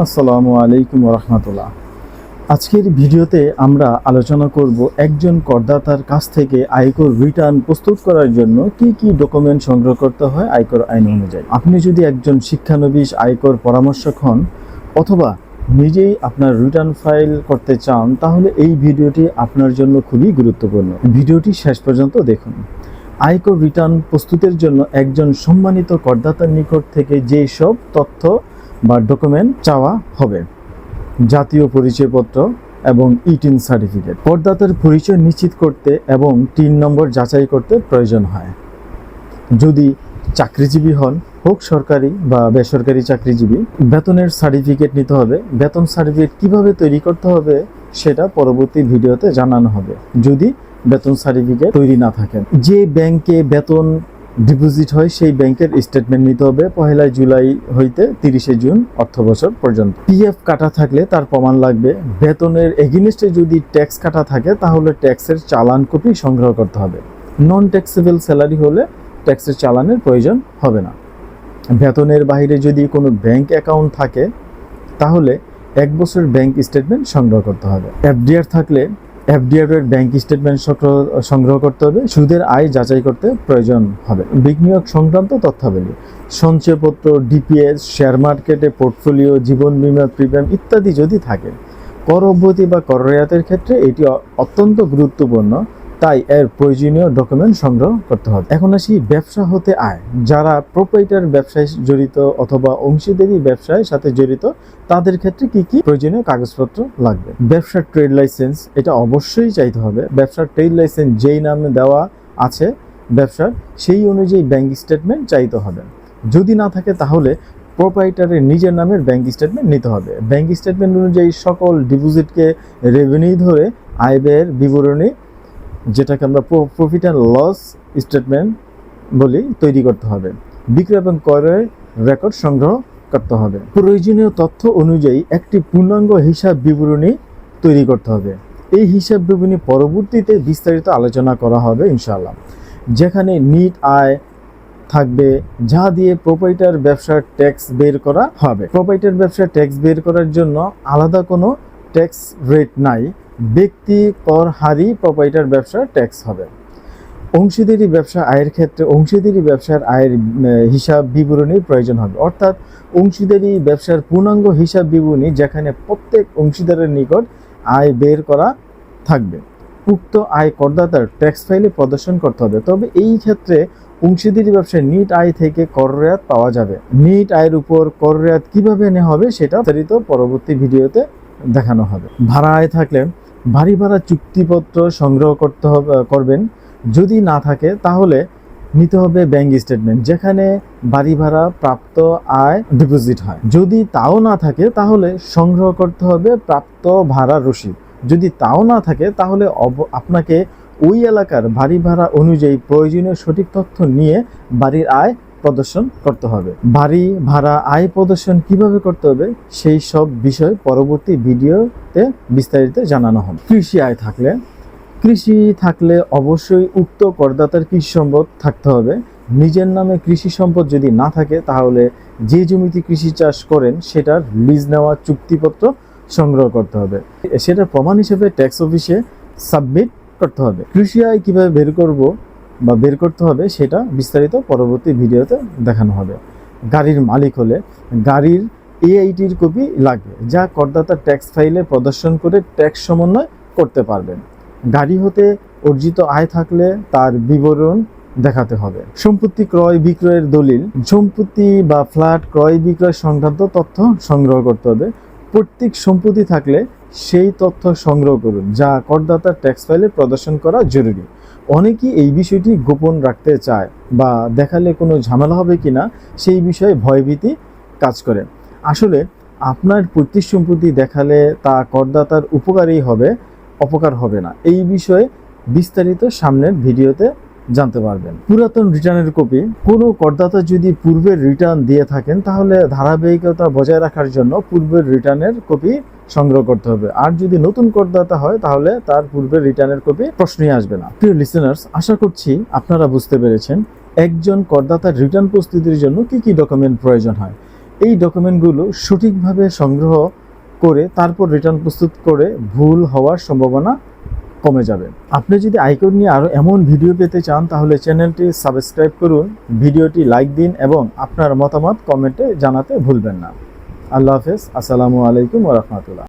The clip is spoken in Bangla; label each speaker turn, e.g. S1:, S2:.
S1: আসসালামু আলাইকুম রহমতুল্লাহ আজকের ভিডিওতে আমরা আলোচনা করব একজন করদাতার কাছ থেকে আয়কর রিটার্ন প্রস্তুত করার জন্য কি কি ডকুমেন্ট সংগ্রহ করতে হয় আয়কর আইন অনুযায়ী। আপনি যদি একজন শিক্ষানবিশ আয়কর পরামর্শক হন অথবা নিজেই আপনার রিটার্ন ফাইল করতে চান, তাহলে এই ভিডিওটি আপনার জন্য খুবই গুরুত্বপূর্ণ। ভিডিওটি শেষ পর্যন্ত দেখুন। আয়কর রিটার্ন প্রস্তুতের জন্য একজন সম্মানিত করদাতার নিকট থেকে যেই সব তথ্য বা ডকুমেন্ট চাওয়া হবে। জাতীয় পরিচয়পত্র এবং ইটিন সার্টিফিকেট করদাতার পরিচয় নিশ্চিত করতে এবং তিন নম্বর যাচাই করতে প্রয়োজন হয়। যদি চাকরিজীবী হন, হোক সরকারি বা বেসরকারি চাকরিজীবী, বেতনের সার্টিফিকেট নিতে হবে। বেতন সার্টিফিকেট কীভাবে তৈরি করতে হবে সেটা পরবর্তী ভিডিওতে জানানো হবে। যদি বেতন সার্টিফিকেট তৈরি না থাকে যে ব্যাংকে বেতন ডিপোজিট হয় সেই ব্যাংকের স্টেটমেন্ট নিতে হবে পহেলা জুলাই হইতে তিরিশে জুন অর্থ বছর পর্যন্ত। পিএফ কাটা থাকলে তার প্রমাণ লাগবে। বেতনের এগেনিস্টে যদি ট্যাক্স কাটা থাকে, তাহলে ট্যাক্সের চালান কপি সংগ্রহ করতে হবে। নন ট্যাক্সেবল স্যালারি হলে ট্যাক্সের চালানের প্রয়োজন হবে না। বেতনের বাইরে যদি কোনো ব্যাংক অ্যাকাউন্ট থাকে, তাহলে এক বছর ব্যাংক স্টেটমেন্ট সংগ্রহ করতে হবে। এফডিআর থাকলে এফডিআর এর ব্যাংক স্টেটমেন্ট সংগ্রহ- সংগ্রহ করতে হবে। সুদের আয় যাচাই করতে প্রয়োজন হবে। বিনিয়োগ সংক্রান্ত তথ্যাবলী সঞ্চয়পত্র ডিপিএস শেয়ার মার্কেটে পোর্টফোলিও জীবন বিমা প্রিমিয়াম ইত্যাদি যদি থাকে, কর অব্যতি বা কর রেয়াতের ক্ষেত্রে এটি অত্যন্ত গুরুত্বপূর্ণ। তাই এর প্রয়োজনীয় ডকুমেন্ট সংগ্রহ করতে হবে। এখন আসি ব্যবসা হতে আয়। যারা প্রোপাইটার ব্যবসায় জড়িত অথবা অংশীদারি ব্যবসায় সাথে জড়িত, তাদের ক্ষেত্রে কি কি প্রয়োজনীয় কাগজপত্র লাগবে? ব্যবসার ট্রেড লাইসেন্স এটা অবশ্যই চাইতে হবে। ব্যবসার ট্রেড লাইসেন্স যেই নামে দেওয়া আছে ব্যবসার, সেই অনুযায়ী ব্যাংক স্টেটমেন্ট চাইতে হবে। যদি না থাকে তাহলে প্রোপাইটারের নিজের নামের ব্যাংক স্টেটমেন্ট নিতে হবে। ব্যাংক স্টেটমেন্ট অনুযায়ী সকল ডিপোজিটকে রেভিনিউ ধরে আয় ব্যয়ের বিবরণী যেটাকে আমরা প্রফিট অ্যান্ড লস স্টেটমেন্ট বলি, তৈরি করতে হবে। বিক্রয় এবং ক্রয়ের রেকর্ড সংগ্রহ করতে হবে। প্রয়োজনীয় তথ্য অনুযায়ী একটি পূর্ণাঙ্গ হিসাব বিবরণী তৈরি করতে হবে। এই হিসাব বিবরণী পরবর্তীতে বিস্তারিত আলোচনা করা হবে, ইনশাআল্লাহ। যেখানে নিট আয় থাকবে, যা দিয়ে প্রোপাইটার ব্যবসার ট্যাক্স বের করা হবে। প্রোপাইটার ব্যবসার ট্যাক্স বের করার জন্য আলাদা কোনো ট্যাক্স রেট নাই। ব্যক্তি, কর হারই প্রোপাইটার ব্যবসার ট্যাক্স হবে। অংশীদারি ব্যবসা আয়ের ক্ষেত্রে অংশীদারি ব্যবসার আয়ের হিসাব বিবরণীর প্রয়োজন হবে। অর্থাৎ অংশীদারি ব্যবসার পূর্ণাঙ্গ হিসাব বিবরণী যেখানে প্রত্যেক অংশীদারের নিকট আয় বের করা থাকবে। উক্ত আয় করদাতার ট্যাক্স ফাইলে প্রদর্শন করতে হবে। তবে এই ক্ষেত্রে অংশীদারি ব্যবসায় নিট আয় থেকে কর রেয়াত পাওয়া যাবে। নিট আয়ের উপর কর রেয়াত কীভাবে নেওয়া হবে সেটা বিস্তারিত পরবর্তী ভিডিওতে দেখানো হবে। ভাড়া আয় থাকলে ভারী ভাড়া চুক্তিপত্র সংগ্রহ করতে হবে করবেন। যদি না থাকে, তাহলে নিতে হবে ব্যাংক স্টেটমেন্ট যেখানে বাড়ি ভাড়া প্রাপ্ত আয় ডিপোজিট হয়। যদি তাও না থাকে, তাহলে সংগ্রহ করতে হবে প্রাপ্ত ভাড়া রসিদ। যদি তাও না থাকে, তাহলে আপনাকে ওই এলাকার বাড়ি ভাড়া অনুযায়ী প্রয়োজনীয় সঠিক তথ্য নিয়ে বাড়ির আয় প্রদর্শন করতে হবে। বাড়ি ভাড়া আয় প্রদর্শন কীভাবে করতে হবে, সেই সব বিষয় পরবর্তী ভিডিওতে বিস্তারিত জানানো হবে। কৃষি আয় থাকলে, কৃষি থাকলে অবশ্যই উক্ত করদাতার কৃষি সম্পদ থাকতে হবে। নিজের নামে কৃষি সম্পদ যদি না থাকে, তাহলে যে জমিতে কৃষি চাষ করেন, সেটার লিজ নেওয়া চুক্তিপত্র সংগ্রহ করতে হবে। সেটার প্রমাণ হিসেবে ট্যাক্স অফিসে সাবমিট করতে হবে। কৃষি আয় কীভাবে বের করব বা বের করতে হবে, সেটা বিস্তারিত পরবর্তী ভিডিওতে দেখানো হবে। গাড়ির মালিক হলে গাড়ির এআইটির কপি লাগবে যা করদাতা ট্যাক্স ফাইলে প্রদর্শন করে ট্যাক্স সমন্বয় করতে পারবেন। গাড়ি হতে অর্জিত আয় থাকলে তার বিবরণ দেখাতে হবে। সম্পত্তি ক্রয় বিক্রয়ের দলিল, সম্পত্তি বা ফ্ল্যাট ক্রয় বিক্রয় সংক্রান্ত তথ্য সংগ্রহ করতে হবে। প্রত্যেক সম্পত্তি থাকলে সেই তথ্য সংগ্রহ করুন, যা করদাতার ট্যাক্স ফাইলে প্রদর্শন করা জরুরি। অনেকেই এই বিষয়টি গোপন রাখতে চায় বা দেখালে কোনো ঝামেলা হবে কিনা সেই বিষয়ে ভয়ভীতি কাজ করে। আসলে আপনার প্রত্যেক সম্পত্তি দেখালে তা করদাতার উপকারী হবে, অপকার হবে না। এই বিষয়ে বিস্তারিত সামনের ভিডিওতে জানতে পারবেন। পুরাতন রিটার্নের কপি, কোনো করদাতা যদি পূর্বের রিটার্ন দিয়ে থাকেন, তাহলে ধারাবাহিকতা বজায় রাখার জন্য পূর্বের রিটার্নের কপি সংগ্রহ করতে হবে। আর যদি নতুন করদাতা হয়, তাহলে তার পূর্বের রিটার্নের কপি প্রশ্নই আসবে না। প্রিয় লিসেনার্স আশা করছি আপনারা বুঝতে পেরেছেন একজন করদাতার রিটার্ন প্রস্তুতির জন্য কি কি ডকুমেন্ট প্রয়োজন হয়। এই ডকুমেন্টগুলো সঠিকভাবে সংগ্রহ করে, তারপর রিটার্ন প্রস্তুত করে ভুল হওয়ার সম্ভাবনা কমে যাবে। আপনি যদি আইকন নিয়ে আরও এমন ভিডিও পেতে চান, তাহলে চ্যানেলটি সাবস্ক্রাইব করুন, ভিডিওটি লাইক দিন এবং আপনার মতামত কমেন্টে জানাতে ভুলবেন না। আল্লাহ হাফেজ। আসসালামু আলাইকুম ওরহমতুল্লাহ